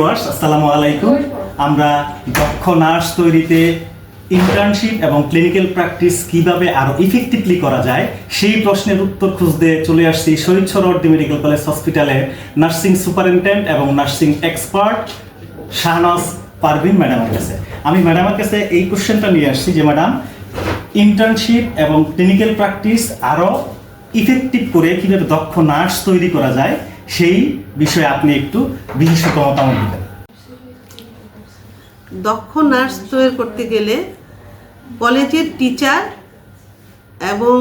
Viewers আসসালামু আলাইকুম। আমরা দক্ষ নার্স তৈরিতে ইন্টার্নশিপ এবং ক্লিনিক্যাল প্র্যাকটিস কীভাবে আরও ইফেক্টিভলি করা যায়, সেই প্রশ্নের উত্তর খুঁজতে চলে আসছি শহীদ সরোয়ার্দী মেডিকেল কলেজ হসপিটালে নার্সিং সুপারিনটেন্ডেন্ট এবং নার্সিং এক্সপার্ট শাহনাজ পারভিন ম্যাডামের কাছে। আমি ম্যাডামের কাছে এই কোশ্চেনটা নিয়ে আসছি যে, ম্যাডাম ইন্টার্নশিপ এবং ক্লিনিক্যাল প্র্যাকটিস আরও ইফেক্টিভ করে কীভাবে দক্ষ নার্স তৈরি করা যায় সেই বিষয়ে আপনি একটু বিশেষত মতামত দিবেন। দক্ষ নার্স তৈরি করতে গেলে কলেজের টিচার এবং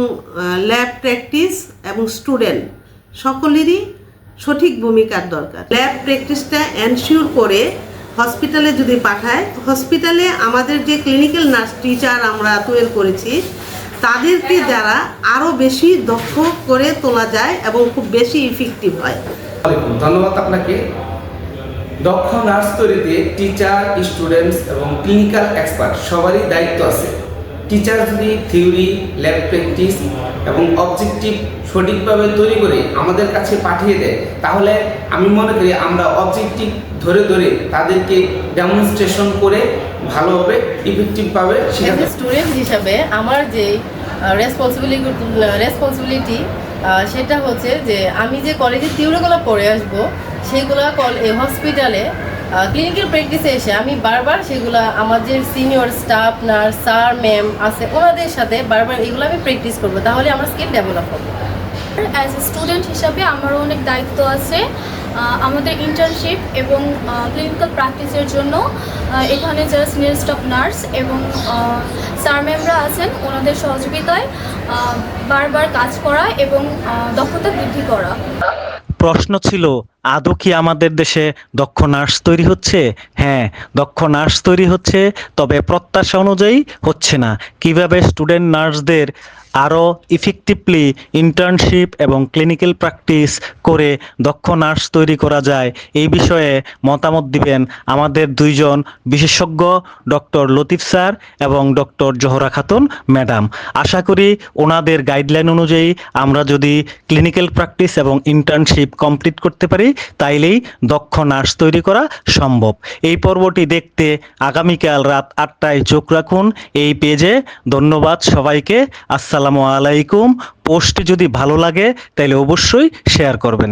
ল্যাব প্র্যাকটিস এবং স্টুডেন্ট সকলেরই সঠিক ভূমিকার দরকার। ল্যাব প্র্যাকটিসটা এনশিওর করে হসপিটালে যদি পাঠায়, হসপিটালে আমাদের যে ক্লিনিক্যাল নার্স টিচার আমরা তৈরি করেছি তাদেরকে যারা আরও বেশি দক্ষ করে তোলা যায় এবং খুব বেশি ইফেক্টিভ হয়। ধন্যবাদ আপনাকে। দক্ষ নার্স তৈরিতে টিচার স্টুডেন্টস এবং ক্লিনিক্যাল এক্সপার্ট সবারই দায়িত্ব আছে। টিচার যদি থিওরি ল্যাব প্র্যাকটিস এবং অবজেক্টিভ সঠিকভাবে তৈরি করে আমাদের কাছে পাঠিয়ে দেয়, তাহলে আমি মনে করি আমরা অবজেক্টিভ ধরে ধরে তাদেরকে ডেমনস্ট্রেশন করে ভালোভাবে ইফেক্টিভভাবে স্টুডেন্ট হিসাবে আমার যে রেসপন্সিবিলিটি রেসপন্সিবিলিটি সেটা হচ্ছে যে আমি যে কলেজে থিওরিগুলো পড়ে আসব, সেগুলো হসপিটালে ক্লিনিক্যাল প্র্যাকটিসে এসে আমি বারবার সেগুলো আমার যে senior staff nurse sir ma'am আছে ওনাদের সাথে বারবার এগুলো আমি প্র্যাকটিস করব তাহলে আমার স্কিল ডেভেলপ হবে। অ্যাজ এ স্টুডেন্ট হিসাবে আমারও অনেক দায়িত্ব আছে আমাদের ইন্টার্নশিপ এবং ক্লিনিক্যাল প্র্যাকটিসের জন্য এখানে যারা সিনিয়র স্টাফ নার্স এবং স্যার ম্যামরা আছেন ওনাদের সহযোগিতায় বারবার কাজ করা এবং দক্ষতা বৃদ্ধি করা। প্রশ্ন ছিল আদৌ কি আমাদের দেশে দক্ষ নার্স তৈরি হচ্ছে? হ্যাঁ দক্ষ নার্স তৈরি হচ্ছে, তবে প্রত্যাশা অনুযায়ী হচ্ছে না। কীভাবে স্টুডেন্ট নার্সদের আরও ইফেক্টিভলি ইন্টার্নশিপ এবং ক্লিনিক্যাল প্র্যাকটিস করে দক্ষ নার্স তৈরি করা যায়, এই বিষয়ে মতামত দিবেন আমাদের দুইজন বিশেষজ্ঞ ডক্টর লতিফ স্যার এবং ডক্টর জোহরা খাতুন ম্যাডাম। আশা করি ওনাদের গাইডলাইন অনুযায়ী আমরা যদি ক্লিনিক্যাল প্র্যাকটিস এবং ইন্টার্নশিপ কমপ্লিট করতে পারি তাইলেই দক্ষ নার্স তৈরি করা সম্ভব। এই পর্বটি দেখতে আগামীকাল রাত আটটায় চোখ রাখুন। এই পেজে ধন্যবাদ সবাইকে। আসসালামু আলাইকুম। পোস্ট যদি ভালো লাগে তাহলে অবশ্যই শেয়ার করবেন।